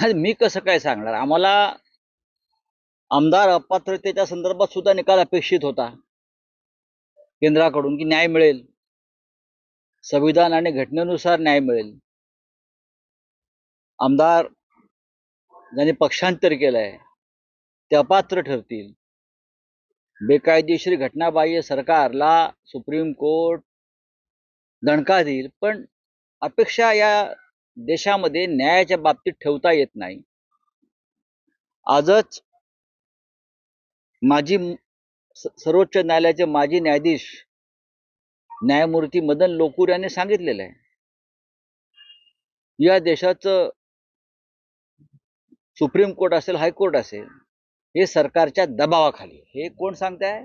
मी कसं काय सांगणार? आम्हाला आमदार अपात्रतेच्या संदर्भात सुद्धा निकाल अपेक्षित होता. केंद्राकडून की न्याय मिळेल. संविधान आणि घटनेनुसार न्याय मिळेल. आमदार ज्यांनी पक्षांतर केलंय ते अपात्र ठरतील. बेकायदेशीर घटनाबाह्य सरकारला सुप्रीम कोर्ट दणका देईल पण अपेक्षा या देशामध्ये न्यायाच्या बाबतीत ठेवता येत नाही. आजच माजी सर्वोच्च न्यायालयाचे माजी न्यायाधीश न्यायमूर्ती मदन लोकूर यांनी सांगितलेलं आहे. या देशाचं सुप्रीम कोर्ट असेल हायकोर्ट असेल हे सरकारच्या दबावाखाली हे कोण सांगताय?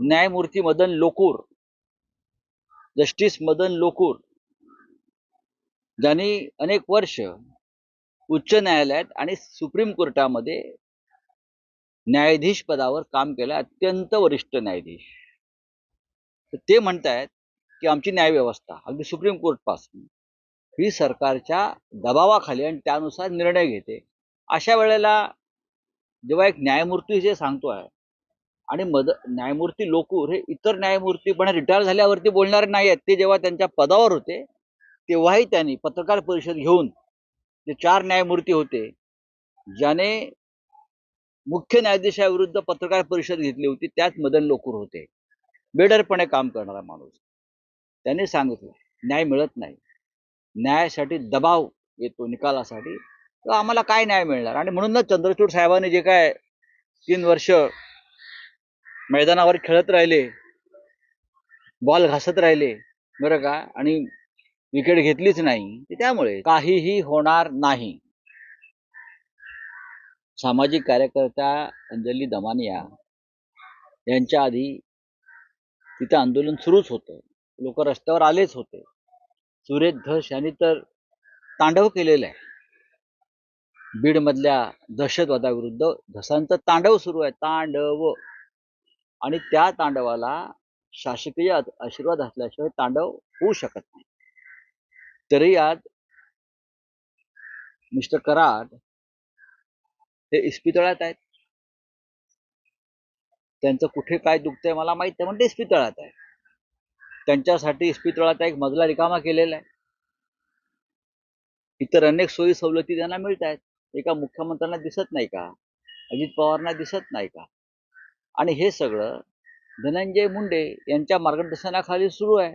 न्यायमूर्ती मदन लोकूर जस्टिस मदन लोकूर. ज्यांनी अनेक वर्ष उच्च न्यायालयात आणि सुप्रीम कोर्टामध्ये न्यायाधीश पदावर काम केलं अत्यंत वरिष्ठ न्यायाधीश. तर ते म्हणतायत की आमची न्यायव्यवस्था अगदी सुप्रीम कोर्टपासून ही सरकारच्या दबावाखाली आणि त्यानुसार निर्णय घेते. अशा वेळेला जेव्हा एक न्यायमूर्ती जे सांगतोय आणि मद न्यायमूर्ती लोकूर हे इतर न्यायमूर्ती पण रिटायर झाल्यावरती बोलणारे नाही आहेत ते जेव्हा त्यांच्या पदावर होते तेव्हाही त्यांनी पत्रकार परिषद घेऊन जे चार न्यायमूर्ती होते ज्याने मुख्य न्यायाधीशाविरुद्ध पत्रकार परिषद घेतली होती त्यात मदन लोकूर होते. बेडरपणे काम करणारा माणूस. त्यांनी सांगितलं न्याय मिळत नाही. न्यायासाठी दबाव येतो निकालासाठी. तर आम्हाला काय न्याय मिळणार? आणि म्हणूनच चंद्रचूड साहेबांनी जे काय तीन वर्ष मैदानावर खेळत राहिले बॉल घासत राहिले बरं का? आणि विकेट घेतलीच नाही. त्यामुळे काहीही होणार नाही. सामाजिक कार्यकर्त्या अंजली दमानिया यांच्या आधी तिथं आंदोलन सुरूच होतं. लोक रस्त्यावर आलेच होते. सुरेश धस यांनी तर तांडव केलेलं आहे. बीडमधल्या दहशतवादाविरुद्ध धसांचं तांडव सुरू आहे. तांडव. आणि त्या तांडवाला शासकीय आशीर्वाद असल्याशिवाय तांडव होऊ शकत नाही. तरी आज मिस्टर कराड हे इस्पितळात आहेत. त्यांचं कुठे काय दुखतंय मला माहीत आहे म्हणते इस्पितळात आहे त्यांच्यासाठी इस्पितळाचा एक मजला रिकामा केलेला आहे. इतर अनेक सोयी सवलती त्यांना मिळत आहेत. एका मुख्यमंत्र्यांना दिसत नाही का? अजित पवारांना दिसत नाही का? आणि हे सगळं धनंजय मुंडे यांच्या मार्गदर्शनाखाली सुरू आहे.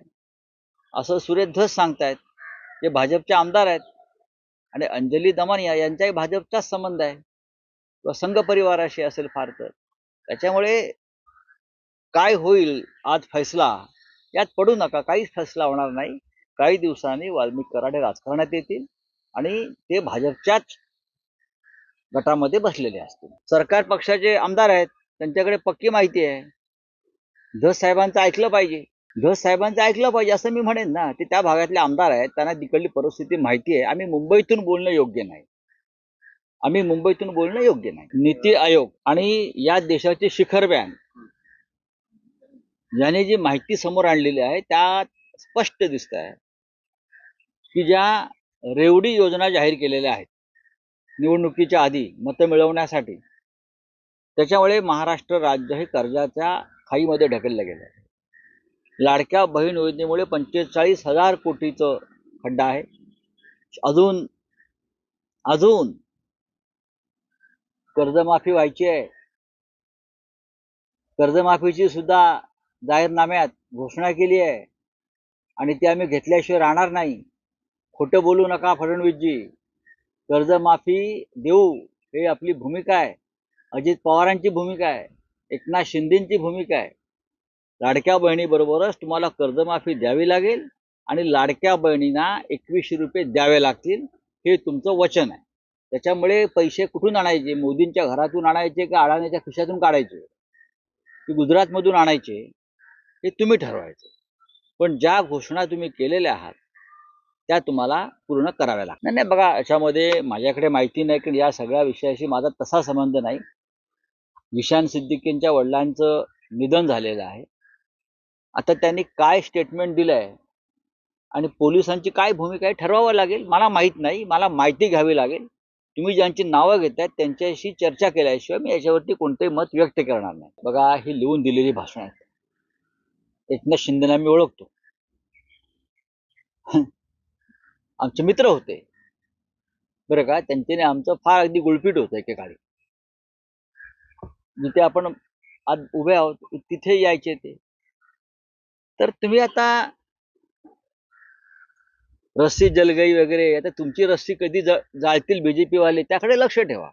असं सुरेश धस सांगतायत. जे भाजपचे आमदार आहेत आणि अंजली दमानिया यांचाही भाजपचाच संबंध आहे. किंवा संघ परिवाराशी असेल फार तर. त्याच्यामुळे काय होईल आज फैसला यात पडू नका. काहीच फैसला होणार नाही. काही दिवसांनी वाल्मिक कराडे राजकारणात येतील आणि ते भाजपच्याच गटामध्ये बसलेले असतील. सरकार पक्षाचे आमदार आहेत त्यांच्याकडे पक्की माहिती आहे. धस साहेबांचं ऐकलं पाहिजे. धस साहेबांचं ऐकलं पाहिजे असं मी म्हणेन ना. ते त्या भागातले आमदार आहेत त्यांना तिकडली परिस्थिती माहिती आहे. आम्ही मुंबईतून बोलणं योग्य नाही. आम्ही मुंबईतून बोलणं योग्य नाही. नीती आयोग आणि या देशाचे शिखर बँक याने जी माहिती समोर आणलेली आहे त्यात स्पष्ट दिसत आहे की ज्या रेवडी योजना जाहीर केलेल्या आहेत निवडणुकीच्या आधी मतं मिळवण्यासाठी त्याच्यामुळे महाराष्ट्र राज्य हे कर्जाच्या खाईमध्ये ढकललं गेलं आहे लाडक्या बहीण योजनेमुळे पंचेचाळीस हजार कोटीचं खड्डा आहे. अजून अजून कर्जमाफी व्हायची आहे. कर्जमाफीची सुद्धा जाहीरनाम्यात घोषणा केली आहे. आणि ती आम्ही घेतल्याशिवाय राहणार नाही. खोटं बोलू नका फडणवीसजी. कर्जमाफी देऊ हे आपली भूमिका आहे. अजित पवारांची भूमिका आहे. एकनाथ शिंदेंची भूमिका आहे. लाडक्या बहिणीबरोबरच तुम्हाला कर्जमाफी द्यावी लागेल आणि लाडक्या बहिणींना एकवीसशे रुपये द्यावे लागतील हे तुमचं वचन आहे. त्याच्यामुळे पैसे कुठून आणायचे? मोदींच्या घरातून आणायचे का अडाण्याच्या खिशातून काढायचे? की गुजरातमधून आणायचे? हे तुम्ही ठरवायचे. पण ज्या घोषणा तुम्ही केलेल्या आहात त्या तुम्हाला पूर्ण कराव्या लागतात नाही नाही बघा याच्यामध्ये माझ्याकडे माहिती नाही की या सगळ्या विषयाशी माझा तसा संबंध नाही. विशान सिद्दीकींच्या वडिलांचं निधन झालेलं आहे. आता त्यांनी काय स्टेटमेंट दिलं आहे आणि पोलिसांची काय भूमिका आहे ठरवावं लागेल? मला माहीत नाही. मला माहिती घ्यावी लागेल. तुम्ही ज्यांची नावं घेतायत त्यांच्याशी चर्चा केल्याशिवाय मी याच्यावरती कोणतंही मत व्यक्त करणार नाही. बघा ही लिहून दिलेली भाषण आहेत एकनाथ शिंदेना मी ओळखतो. आमचे मित्र होते. बरं का? त्यांच्याने आमचं फार अगदी गुळपीट होतं एकेकाळी जिथे आपण आज उभे आहोत तिथे यायचे ते. तर तुम्ही आता रस्सी जलगई वगैरे आता तुमची रस्सी कधी जातील जाळतील बीजेपी वाले त्याकडे लक्ष ठेवा.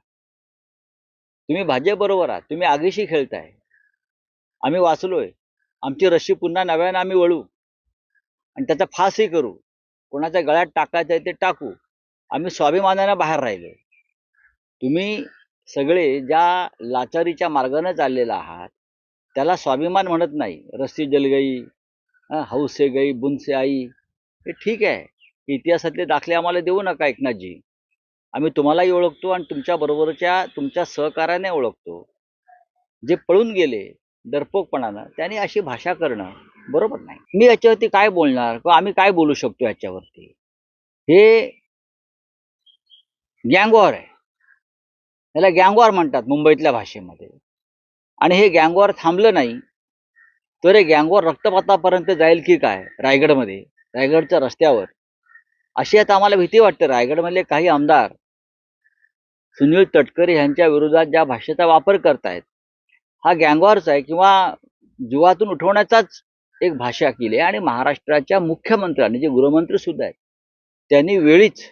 तुम्ही भाजप बरोबर आहात तुम्ही आगीशी खेळताय. आम्ही वाचलोय आमची रस्सी पुन्हा नव्यानं आम्ही वळू. आणि त्याचा फासही करू. कोणाच्या गळ्यात टाकायचं आहे ते टाकू. आम्ही स्वाभिमानानं बाहेर राहिलो तुम्ही सगळे ज्या लाचारीच्या मार्गाने चाललेला आहात त्याला स्वाभिमान म्हणत नाही. रस्सी जलगई हौसे गई बुनसे आई. हे ठीक आहे. इतिहासातले दाखले आम्हाला देऊ नका एकनाथजी. आम्ही तुम्हालाही ओळखतो आणि तुमच्या बरोबरच्या तुमच्या सहकार्याने ओळखतो. जे पळून गेले दर्पोकपणानं त्याने अशी भाषा करणं बरोबर नाही. मी याच्यावरती काय बोलणार किंवा आम्ही काय बोलू शकतो याच्यावरती? हे गँगवॉर आहे. याला गँगवॉर म्हणतात मुंबईतल्या भाषेमध्ये. आणि हे गँगवॉर थांबलं नाही तर हे गँगवॉर रक्तपातापर्यंत जाईल की काय? रायगडमध्ये. रायगडच्या रस्त्यावर. अशी आता आम्हाला भीती वाटते. रायगडमधले काही आमदार सुनील तटकरे यांच्या विरोधात ज्या भाषेचा वापर करतायत हा गँगवॉरच आहे किंवा जीवातून उठवण्याचाच एक भाषा केली आहे आणि महाराष्ट्राच्या मुख्यमंत्र्यांनी जे गृहमंत्री सुद्धा आहेत त्यांनी वेळीच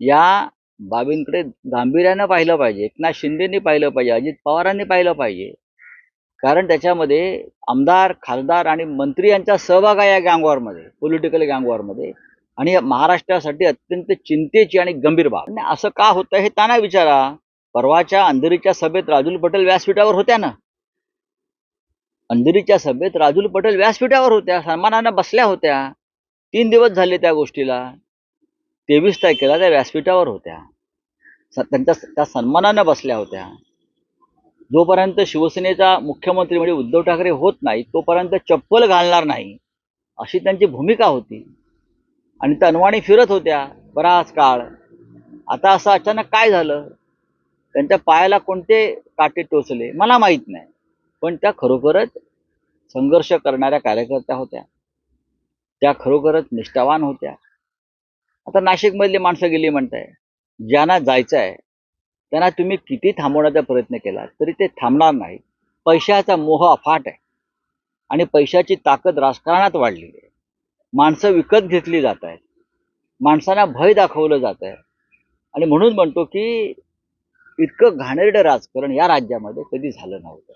या बाबींकडे गांभीर्यानं पाहिलं पाहिजे. एकनाथ शिंदेनी पाहिलं पाहिजे. अजित पवारांनी पाहिलं पाहिजे. कारण त्याच्यामध्ये आमदार खासदार आणि मंत्री यांचा सहभाग आहे या गँगवॉरमध्ये पॉलिटिकल गँगवॉरमध्ये आणि महाराष्ट्रासाठी अत्यंत चिंतेची आणि गंभीर बाब. आणि असं का होतं हे त्यांना विचारा. परवाच्या अंधेरीच्या सभेत राजूल पटेल व्यासपीठावर होत्या ना. अंधेरीच्या सभेत राजूल पटेल व्यासपीठावर होत्या सन्मानानं बसल्या होत्या. तीन दिवस झाले त्या गोष्टीला. तेवीस तारखेला त्या व्यासपीठावर होत्या. त्यांच्या त्या सन्मानानं बसल्या होत्या. जोपर्यंत शिवसेनेचा मुख्यमंत्री म्हणजे उद्धव ठाकरे होत नाही तोपर्यंत चप्पल घालणार नाही अशी त्यांची भूमिका होती. आणि त्या अनवाणी फिरत होत्या बराच काळ. आता असं अचानक काय झालं? त्यांच्या पायाला कोणते काटे टोचले? मला माहीत नाही. पण त्या खरोखरच संघर्ष करणाऱ्या कार्यकर्त्या होत्या. त्या खरोखरच निष्ठावान होत्या. आता नाशिकमधली माणसं गेली म्हणताय. ज्यांना जायचं आहे त्यांना तुम्ही किती थांबवण्याचा प्रयत्न केला तरी ते थांबणार नाही. पैशाचा मोह अफाट आहे. आणि पैशाची ताकद राजकारणात वाढलेली आहे. माणसं विकत घेतली जात आहेत. माणसांना भय दाखवलं जात आहे. आणि म्हणून म्हणतो की इतकं घाणेरडं राजकारण या राज्यामध्ये कधी झालं नव्हतं.